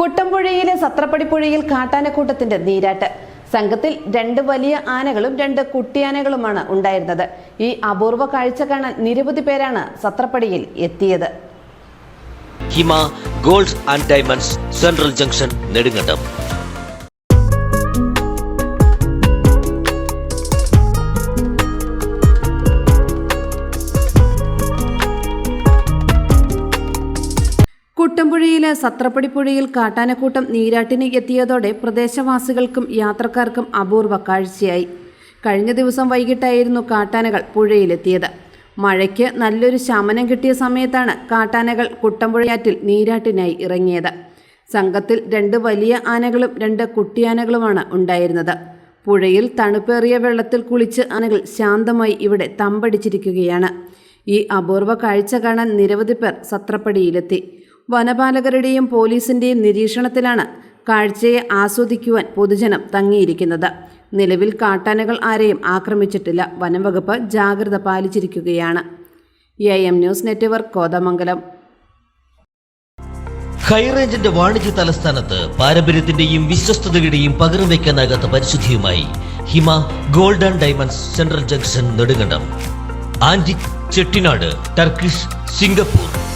കുട്ടമ്പുഴയിലെ സത്രപ്പടിപ്പുഴയിൽ കാട്ടാനക്കൂട്ടത്തിന്റെ നീരാട്ട്. സംഘത്തിൽ രണ്ട് വലിയ ആനകളും രണ്ട് കുട്ടിയാനകളുമാണ് ഉണ്ടായിരുന്നത്. ഈ അപൂർവ കാഴ്ച കാണാൻ നിരവധി പേരാണ് സത്രപ്പടിയിൽ എത്തിയത്. Hima gold and diamonds central junction Nedumkandam. കുട്ടമ്പുഴയിലെ സത്രപ്പടിപ്പുഴയിൽ കാട്ടാനക്കൂട്ടം നീരാട്ടിന് എത്തിയതോടെ പ്രദേശവാസികൾക്കും യാത്രക്കാർക്കും അപൂർവ കാഴ്ചയായി. കഴിഞ്ഞ ദിവസം വൈകിട്ടായിരുന്നു കാട്ടാനകൾ പുഴയിലെത്തിയത്. മഴയ്ക്ക് നല്ലൊരു ശമനം കിട്ടിയ സമയത്താണ് കാട്ടാനകൾ കുട്ടമ്പുഴയാറ്റിൽ നീരാട്ടിനായി ഇറങ്ങിയത്. സംഘത്തിൽ രണ്ട് വലിയ ആനകളും രണ്ട് കുട്ടിയാനകളുമാണ് ഉണ്ടായിരുന്നത്. പുഴയിൽ തണുപ്പേറിയ വെള്ളത്തിൽ കുളിച്ച് ആനകൾ ശാന്തമായി ഇവിടെ തമ്പടിച്ചിരിക്കുകയാണ്. ഈ അപൂർവ കാഴ്ച കാണാൻ നിരവധി പേർ സത്രപ്പടിയിലെത്തി. വനപാലകരുടെയും പോലീസിന്റെയും നിരീക്ഷണത്തിലാണ് കാഴ്ചയെ ആസ്വദിക്കുവാൻ പൊതുജനം തങ്ങിയിരിക്കുന്നത്. നിലവിൽ കാട്ടാനകൾ ആരെയും ആക്രമിച്ചിട്ടില്ല. വനംവകുപ്പ് ജാഗ്രത പാലിച്ചിരിക്കുകയാണ്. A M news network Kothamangalam. ഹൈറേഞ്ചിന്റെ വാണിജ്യ തലസ്ഥാനത്ത് പാരമ്പര്യത്തിന്റെയും വിശ്വസ്തതയുടെയും പകരം വയ്ക്കാനാകാത്ത പരിശുദ്ധിയുമായി Hima gold and diamonds central junction Nedumkandam. Antique Chettinad Turkish Singapore.